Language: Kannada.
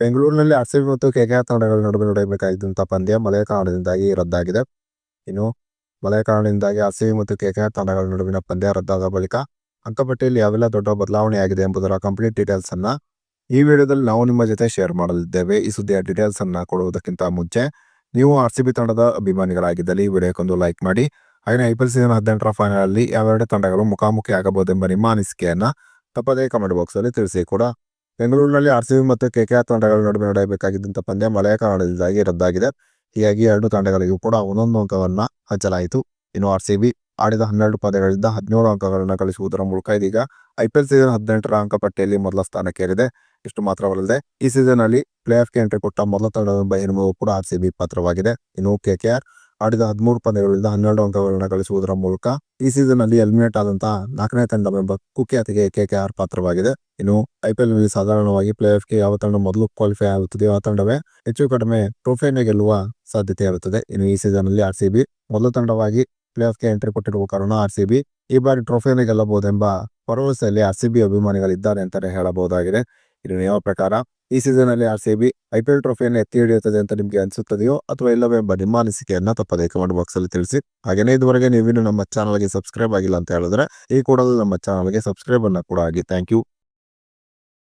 ಬೆಂಗಳೂರಿನಲ್ಲಿ ಆರ್ಸಿಬಿ ಮತ್ತು ಕೆಕೆಆರ್ ತಂಡಗಳ ನಡುವೆ ನಡೆಯಬೇಕಾಗಿದ್ದಂಥ ಪಂದ್ಯ ಮಳೆಯ ಕಾರಣದಿಂದಾಗಿ ರದ್ದಾಗಿದೆ. ಇನ್ನು ಮಳೆಯ ಕಾರಣದಿಂದಾಗಿ ಆರ್ಸಿಬಿ ಮತ್ತು ಕೆಕೆಆರ್ ತಂಡಗಳ ನಡುವಿನ ಪಂದ್ಯ ರದ್ದಾದ ಬಳಿಕ ಅಂಕಪಟ್ಟಿಯಲ್ಲಿ ಯಾವೆಲ್ಲ ದೊಡ್ಡ ಬದಲಾವಣೆ ಆಗಿದೆ ಎಂಬುದರ ಕಂಪ್ಲೀಟ್ ಡೀಟೇಲ್ಸ್ ಅನ್ನ ಈ ವಿಡಿಯೋದಲ್ಲಿ ನಾವು ನಿಮ್ಮ ಜೊತೆ ಶೇರ್ ಮಾಡಲಿದ್ದೇವೆ. ಈ ಸುದ್ದಿಯ ಡೀಟೇಲ್ಸ್ ಅನ್ನ ಕೊಡುವುದಕ್ಕಿಂತ ಮುಂಚೆ ನೀವು ಆರ್ ಸಿ ಬಿ ತಂಡದ ಅಭಿಮಾನಿಗಳಾಗಿದ್ದಲ್ಲಿ ಈ ವಿಡಿಯೋಕ್ಕೊಂದು ಲೈಕ್ ಮಾಡಿ. ಹಾಗೆ ಐ ಪಿ ಎಲ್ ಸೀಸನ್ ಹದಿನೆಂಟರ ಫೈನಲ್ ಅಲ್ಲಿ ತಂಡಗಳು ಮುಖಾಮುಖಿ ಆಗಬಹುದೆಂಬ ನಿಮ್ಮ ಅನಿಸಿಕೆಯನ್ನ ತಪ್ಪದೇ ಕಮೆಂಟ್ ಬಾಕ್ಸ್ ಅಲ್ಲಿ ತಿಳಿಸಿ ಕೂಡ ಬೆಂಗಳೂರಿನಲ್ಲಿ ಆರ್ ಸಿ ಮತ್ತು ಕೆಕೆಆರ್ ತಂಡಗಳ ನಡುವೆ ನಡೆಯಬೇಕಾಗಿದ್ದಂಥ ಪಂದ್ಯ ಮಳೆಯ ಕಾರಣದಿಂದಾಗಿ ರದ್ದಾಗಿದೆ. ಹೀಗಾಗಿ ಎರಡು ತಂಡಗಳಿಗೂ ಕೂಡ ಒಂದೊಂದು ಅಂಕವನ್ನು ಹಚ್ಚಲಾಯಿತು ಇನ್ನು ಆರ್ ಸಿ ಆಡಿದ ಹನ್ನೆರಡು ಪಂದ್ಯಗಳಿಂದ ಹದಿನೇಳು ಅಂಕಗಳನ್ನು ಗಳಿಸುವುದರ ಮೂಲಕ ಇದೀಗ ಐ ಪಿ ಎಲ್ ಸೀಸನ್ ಹದಿನೆಂಟರ ಅಂಕ ಪಟ್ಟಿಯಲ್ಲಿ ಮೊದಲ ಸ್ಥಾನಕ್ಕೇರಿದೆ. ಇಷ್ಟು ಮಾತ್ರವಲ್ಲದೆ ಈ ಸೀಸನ್ ಅಲ್ಲಿ ಪ್ಲೇ ಆಫ್ಗೆ ಎಂಟ್ರಿ ಕೊಟ್ಟ ಮೊದಲ ತಂಡದ ಬಹಿರ್ಮವು ಕೂಡ ಆರ್ ಸಿ ಬಿ ಪಾತ್ರವಾಗಿದೆ. ಇನ್ನು ಕೆಕೆಆರ್ ಆಡಿದ ಹದಿಮೂರು ಪಂದ್ಯಗಳಿಂದ ಹನ್ನೆರಡು ಅಂಕಗಳನ್ನು ಗಳಿಸುವುದರ ಮೂಲಕ ಈ ಸೀಸನ್ ಅಲ್ಲಿ ಎಲಿಮಿನೇಟ್ ಆದಂತಹ ನಾಲ್ಕನೇ ತಂಡವೆಂಬ ಕುಖ್ಯಾತಿಗೆ ಕೆಕೆಆರ್ ಪಾತ್ರವಾಗಿದೆ. ಇನ್ನು ಐಪಿಎಲ್ನಲ್ಲಿ ಸಾಧಾರಣವಾಗಿ ಪ್ಲೇ ಆಫ್ಗೆ ಯಾವ ತಂಡ ಮೊದಲು ಕ್ವಾಲಿಫೈ ಆಗುತ್ತದೆಯೋ ಆ ತಂಡವೇ ಹೆಚ್ಚು ಕಡಿಮೆ ಟ್ರೋಫಿಯನ್ನು ಗೆಲ್ಲುವ ಸಾಧ್ಯತೆ ಇರುತ್ತದೆ. ಇನ್ನು ಈ ಸೀಸನ್ ಅಲ್ಲಿ ಆರ್ ಸಿ ಬಿ ಮೊದಲ ತಂಡವಾಗಿ ಪ್ಲೇ ಆಫ್ಗೆ ಎಂಟ್ರಿ ಕೊಟ್ಟಿರುವ ಕಾರಣ ಆರ್ ಸಿ ಬಿ ಈ ಬಾರಿ ಟ್ರೋಫಿಯನ್ನು ಗೆಲ್ಲಬಹುದೆಂಬ ಭರವಸೆಯಲ್ಲಿ ಆರ್ ಸಿ ಬಿ ಅಭಿಮಾನಿಗಳಿದ್ದಾರೆ ಅಂತಾನೆ ಹೇಳಬಹುದಾಗಿದೆ. ಇನ್ನು ಯಾವ ಪ್ರಕಾರ ಈ ಸೀಸನ್ ಅಲ್ಲಿ ಆರ್ ಸಿ ಬಿ ಟ್ರೋಫಿಯನ್ನು ಎತ್ತಿ ಹಿಡಿಯುತ್ತದೆ ಅಂತ ನಿಮಗೆ ಅನಿಸುತ್ತದೆಯೋ ಅಥವಾ ಇಲ್ಲವೇ ಎಂಬ ನಿಮ್ಮ ಅನಿಸಿಕೆಯನ್ನ ತಪ್ಪದೇ ಕಮೆಂಟ್ ಬಾಕ್ಸ್ ಅಲ್ಲಿ ತಿಳಿಸಿ. ಹಾಗೇನೇ ಇದುವರೆಗೆ ನೀವಿನ್ನು ನಮ್ಮ ಚಾನಲ್ಗೆ ಸಬ್ಸ್ಕ್ರೈಬ್ ಆಗಿಲ್ಲ ಅಂತ ಹೇಳಿದ್ರೆ ಈ ಕೂಡಲೇ ನಮ್ಮ ಚಾನಲ್ಗೆ ಸಬ್ಸ್ಕ್ರೈಬ್ ಅನ್ನ ಕೂಡ ಆಗಿ ಥ್ಯಾಂಕ್ ಯು.